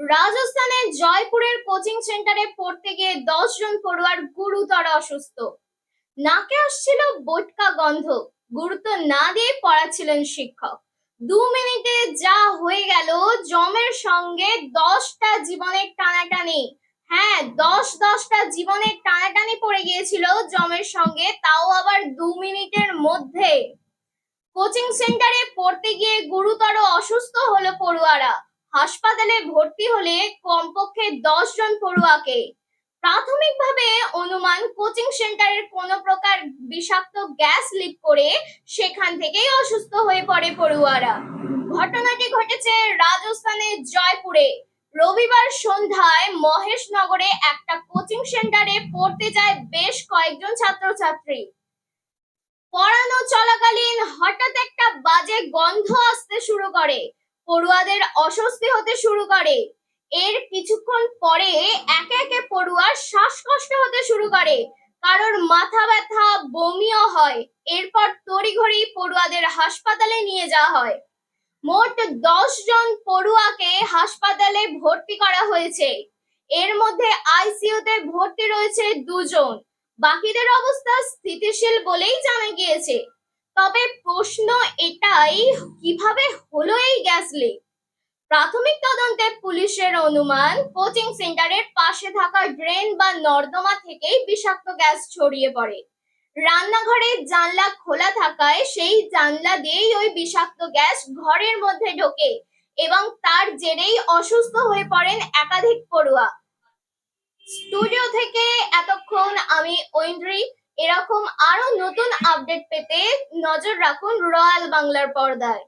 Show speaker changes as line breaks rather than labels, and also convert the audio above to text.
রাজস্থানের জয়পুরের কোচিং সেন্টারে পড়তে গিয়ে দশ জন পড়ুয়ার গুরুতর অসুস্থ। নাকে আসছিল বোটকা গন্ধ। গুরুত্ব না দিয়ে পড়াচ্ছিলেন শিক্ষক। দু মিনিটে যা হয়ে গেল, জমের সঙ্গে দশটা জীবনের টানাটানি। হ্যাঁ দশ দশটা জীবনের টানাটানি পড়ে গিয়েছিল জমের সঙ্গে, তাও আবার দু মিনিটের মধ্যে। কোচিং সেন্টারে পড়তে গিয়ে গুরুতর অসুস্থ হলো পড়ুয়ারা। হাসপাতালে ভর্তি হলে কমপক্ষে দশ জন পড়ুয়াকে। প্রাথমিকভাবে অনুমান কোচিং সেন্টারের কোনো প্রকার বিষাক্ত গ্যাস লিক করে সেখান থেকেই অসুস্থ হয়ে পড়ে পড়ুয়ারা। ঘটনাটি ঘটেছে রাজস্থানের জয়পুরে। রবিবার সন্ধ্যায় মহেশনগরে একটা কোচিং সেন্টারে পড়তে যায় বেশ কয়েকজন ছাত্রছাত্রী। পড়ানো চলাকালীন হঠাৎ একটা বাজে গন্ধ আসতে শুরু করে। পড়ুয়াদের অস্বস্তি হতে শুরু করে। এর কিছুক্ষণ পরে একে একে পড়ুয়ার শ্বাসকষ্ট হতে শুরু করে। কারোর মাথা ব্যথা, বমিও হয়। এরপর তড়িঘড়ি পড়ুয়াদের হাসপাতালে নিয়ে যাওয়া হয়। মোট দশ জন পড়ুয়াকে হাসপাতালে ভর্তি করা হয়েছে। এর মধ্যে আইসিইউতে ভর্তি রয়েছে দুজন। বাকিদের অবস্থা স্থিতিশীল বলেই জানা গিয়েছে। তবে প্রশ্ন এটাই, কীভাবে হলো এই গ্যাস লিক প্রাথমিক তদন্তে পুলিশের অনুমান, কোচিং সেন্টারের পাশে থাকা ড্রেন বা নর্দমা থেকেই বিষাক্ত গ্যাস ছড়িয়ে পড়ে। রান্নাঘরের জানলা খোলা থাকায় সেই জানলা দিয়েই ওই বিষাক্ত গ্যাস ঘরের মধ্যে ঢোকে এবং তার জেরেই অসুস্থ হয়ে পড়েন একাধিক পড়ুয়া। স্টুডিও থেকে এতক্ষণ আমি ঐন্দ্রি এরকম আরও নতুন আপডেট পেতে নজর রাখুন রয়্যাল বাংলার পর্দায়।